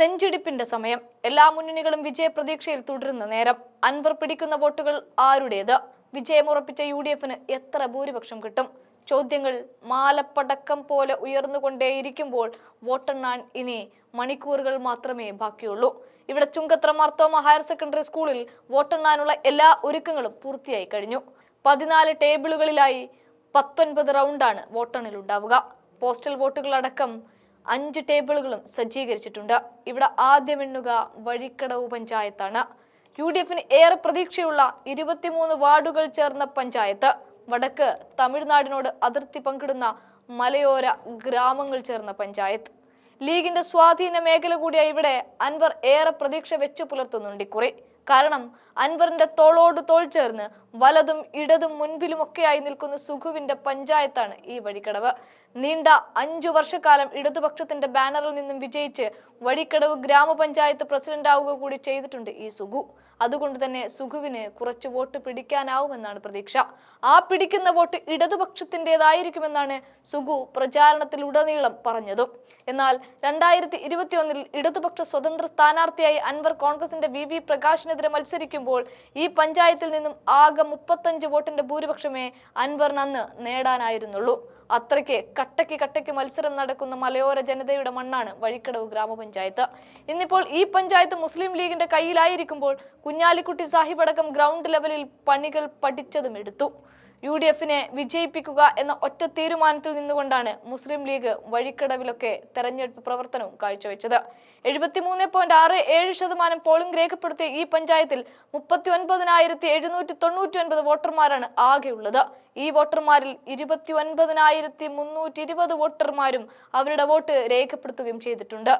നെഞ്ചിടിപ്പിന്റെ സമയം. എല്ലാ മുന്നണികളും വിജയപ്രതീക്ഷയിൽ തുടരുന്ന നേരം. അൻവർ പിടിക്കുന്ന വോട്ടുകൾ ആരുടേത്? വിജയമുറപ്പിച്ച യു ഡി എഫിന് എത്ര ഭൂരിപക്ഷം കിട്ടും? ചോദ്യങ്ങൾ മാലപ്പടക്കം പോലെ ഉയർന്നുകൊണ്ടേയിരിക്കുമ്പോൾ വോട്ടെണ്ണാൻ ഇനി മണിക്കൂറുകൾ മാത്രമേ ബാക്കിയുള്ളൂ. ഇവിടെ ചുങ്കത്ര മാർത്തോമ ഹയർ സെക്കൻഡറി സ്കൂളിൽ വോട്ടെണ്ണാനുള്ള എല്ലാ ഒരുക്കങ്ങളും പൂർത്തിയായി കഴിഞ്ഞു. പതിനാല് ടേബിളുകളിലായി പത്തൊൻപത് റൗണ്ടാണ് വോട്ടെണ്ണൽ ഉണ്ടാവുക പോസ്റ്റൽ വോട്ടുകളടക്കം അഞ്ച് ടേബിളുകളും സജ്ജീകരിച്ചിട്ടുണ്ട്. ഇവിടെ ആദ്യം എണ്ണുക വഴിക്കടവ് പഞ്ചായത്താണ്. യു ഡി എഫിന് ഏറെ പ്രതീക്ഷയുള്ള ഇരുപത്തിമൂന്ന് വാർഡുകൾ ചേർന്ന പഞ്ചായത്ത്. വടക്ക് തമിഴ്നാടിനോട് അതിർത്തി പങ്കിടുന്ന മലയോര ഗ്രാമങ്ങൾ ചേർന്ന പഞ്ചായത്ത്. ലീഗിന്റെ സ്വാധീന മേഖല കൂടിയ ഇവിടെ അൻവർ ഏറെ പ്രതീക്ഷ വെച്ചു പുലർത്തുന്നുണ്ട് ഇക്കുറി. കാരണം അൻവറിന്റെ തോളോട് തോൾ ചേർന്ന് വലതും ഇടതും മുൻപിലുമൊക്കെയായി നിൽക്കുന്ന സുഖുവിന്റെ പഞ്ചായത്താണ് ഈ വഴിക്കടവ്. നീണ്ട അഞ്ചു വർഷക്കാലം ഇടതുപക്ഷത്തിന്റെ ബാനറിൽ നിന്നും വിജയിച്ച് വഴിക്കടവ് ഗ്രാമപഞ്ചായത്ത് പ്രസിഡന്റാവുക കൂടി ചെയ്തിട്ടുണ്ട് ഈ സുഖു. അതുകൊണ്ട് തന്നെ സുഖുവിന് കുറച്ച് വോട്ട് പിടിക്കാനാവുമെന്നാണ് പ്രതീക്ഷ. ആ പിടിക്കുന്ന വോട്ട് ഇടതുപക്ഷത്തിന്റെതായിരിക്കുമെന്നാണ് സുഖു പ്രചാരണത്തിൽ ഉടനീളം പറഞ്ഞതും. എന്നാൽ രണ്ടായിരത്തി ഇരുപത്തിയൊന്നിൽ ഇടതുപക്ഷ സ്വതന്ത്ര സ്ഥാനാർത്ഥിയായി അൻവർ കോൺഗ്രസിന്റെ വി വി പ്രകാശിനെതിരെ മത്സരിക്കുമ്പോൾ ഈ പഞ്ചായത്തിൽ നിന്നും ആകെ മുപ്പത്തഞ്ച് വോട്ടിന്റെ ഭൂരിപക്ഷമേ അൻവർ നന്ന് നേടാനായിരുന്നുള്ളൂ. അത്രയ്ക്ക് കട്ടയ്ക്ക് കട്ടയ്ക്ക് മത്സരം നടക്കുന്ന മലയോര ജനതയുടെ മണ്ണാണ് വഴിക്കടവ് ഗ്രാമപഞ്ചായത്ത്. ഇന്നിപ്പോൾ ഈ പഞ്ചായത്ത് മുസ്ലിം ലീഗിന്റെ കയ്യിലായിരിക്കുമ്പോൾ കുഞ്ഞാലിക്കുട്ടി സാഹിബ് അടക്കം ഗ്രൗണ്ട് ലെവലിൽ പണികൾ പഠിച്ചതും എടുത്തു. യു ഡി എഫിനെ വിജയിപ്പിക്കുക എന്ന ഒറ്റ തീരുമാനത്തിൽ നിന്നുകൊണ്ടാണ് മുസ്ലിം ലീഗ് വഴിക്കടവിലൊക്കെ തെരഞ്ഞെടുപ്പ് പ്രവർത്തനവും കാഴ്ചവെച്ചത്. എഴുപത്തിമൂന്ന് പോയിന്റ് ആറ് ഏഴ് ശതമാനം പോളിംഗ് രേഖപ്പെടുത്തിയ ഈ പഞ്ചായത്തിൽ മുപ്പത്തി ഒൻപതിനായിരത്തി എഴുന്നൂറ്റി തൊണ്ണൂറ്റി ഒൻപത് വോട്ടർമാരാണ് ആകെയുള്ളത്. ഈ വോട്ടർമാരിൽ ഇരുപത്തി ഒൻപതിനായിരത്തി മുന്നൂറ്റി ഇരുപത് വോട്ടർമാരും അവരുടെ വോട്ട് രേഖപ്പെടുത്തുകയും ചെയ്തിട്ടുണ്ട്.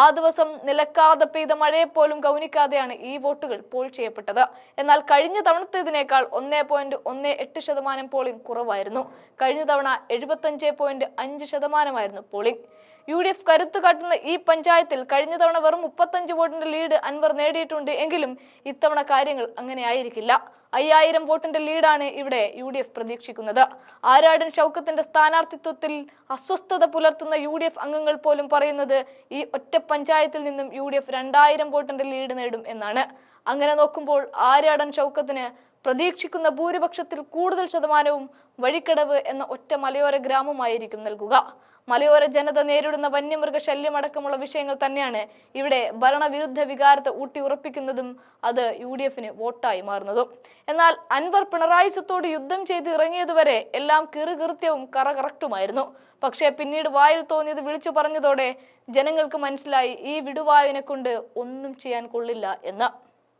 ആ ദിവസം നിലക്കാതെ പെയ്ത മഴയെ പോലും ഗൗനിക്കാതെയാണ് ഈ വോട്ടുകൾ പോൾ ചെയ്യപ്പെട്ടത്. എന്നാൽ കഴിഞ്ഞ തവണത്തേതിനേക്കാൾ ഒന്നേ പോയിന്റ് ഒന്ന് എട്ട് ശതമാനം പോളിംഗ് കുറവായിരുന്നു. കഴിഞ്ഞ തവണ എഴുപത്തഞ്ച് പോയിന്റ് അഞ്ച് ശതമാനമായിരുന്നു പോളിംഗ്. യു ഡി എഫ് കരുത്തു കാട്ടുന്ന ഈ പഞ്ചായത്തിൽ കഴിഞ്ഞ തവണ വെറും മുപ്പത്തഞ്ച് വോട്ടിന്റെ ലീഡ് അൻവർ നേടിയിട്ടുണ്ട് എങ്കിലും ഇത്തവണ കാര്യങ്ങൾ അങ്ങനെ ആയിരിക്കില്ല അയ്യായിരം വോട്ടിന്റെ ലീഡാണ് ഇവിടെ യു ഡി എഫ് പ്രതീക്ഷിക്കുന്നത്. ആരാടൻ ഷൗക്കത്തിന്റെ സ്ഥാനാർത്ഥിത്വത്തിൽ അസ്വസ്ഥത പുലർത്തുന്ന യു ഡി എഫ് അംഗങ്ങൾ പോലും പറയുന്നത് ഈ ഒറ്റ പഞ്ചായത്തിൽ നിന്നും യു ഡി എഫ് രണ്ടായിരം വോട്ടിന്റെ ലീഡ് നേടും എന്നാണ്. അങ്ങനെ നോക്കുമ്പോൾ ആര്യാടൻ ചൗക്കത്തിന് പ്രതീക്ഷിക്കുന്ന ഭൂരിപക്ഷത്തിൽ കൂടുതൽ ശതമാനവും വഴിക്കടവ് എന്ന ഒറ്റ മലയോര ഗ്രാമമായിരിക്കും നൽകുക. മലയോര ജനത നേരിടുന്ന വന്യമൃഗ ശല്യമടക്കമുള്ള വിഷയങ്ങൾ തന്നെയാണ് ഇവിടെ ഭരണവിരുദ്ധ വികാരത്തെ ഊട്ടി ഉറപ്പിക്കുന്നതും അത് യു ഡി എഫിന് വോട്ടായി മാറുന്നതും. എന്നാൽ അൻവർ പിണറായി സ്വത്തോട് യുദ്ധം ചെയ്ത് ഇറങ്ങിയതുവരെ എല്ലാം കിറുകൃത്യവും കറകറക്റ്റുമായിരുന്നു. പക്ഷേ പിന്നീട് വായിൽ തോന്നിയത് വിളിച്ചു പറഞ്ഞതോടെ ജനങ്ങൾക്ക് മനസ്സിലായി ഈ വിടുവായുവിനെ കൊണ്ട് ഒന്നും ചെയ്യാൻ കൊള്ളില്ല എന്ന്.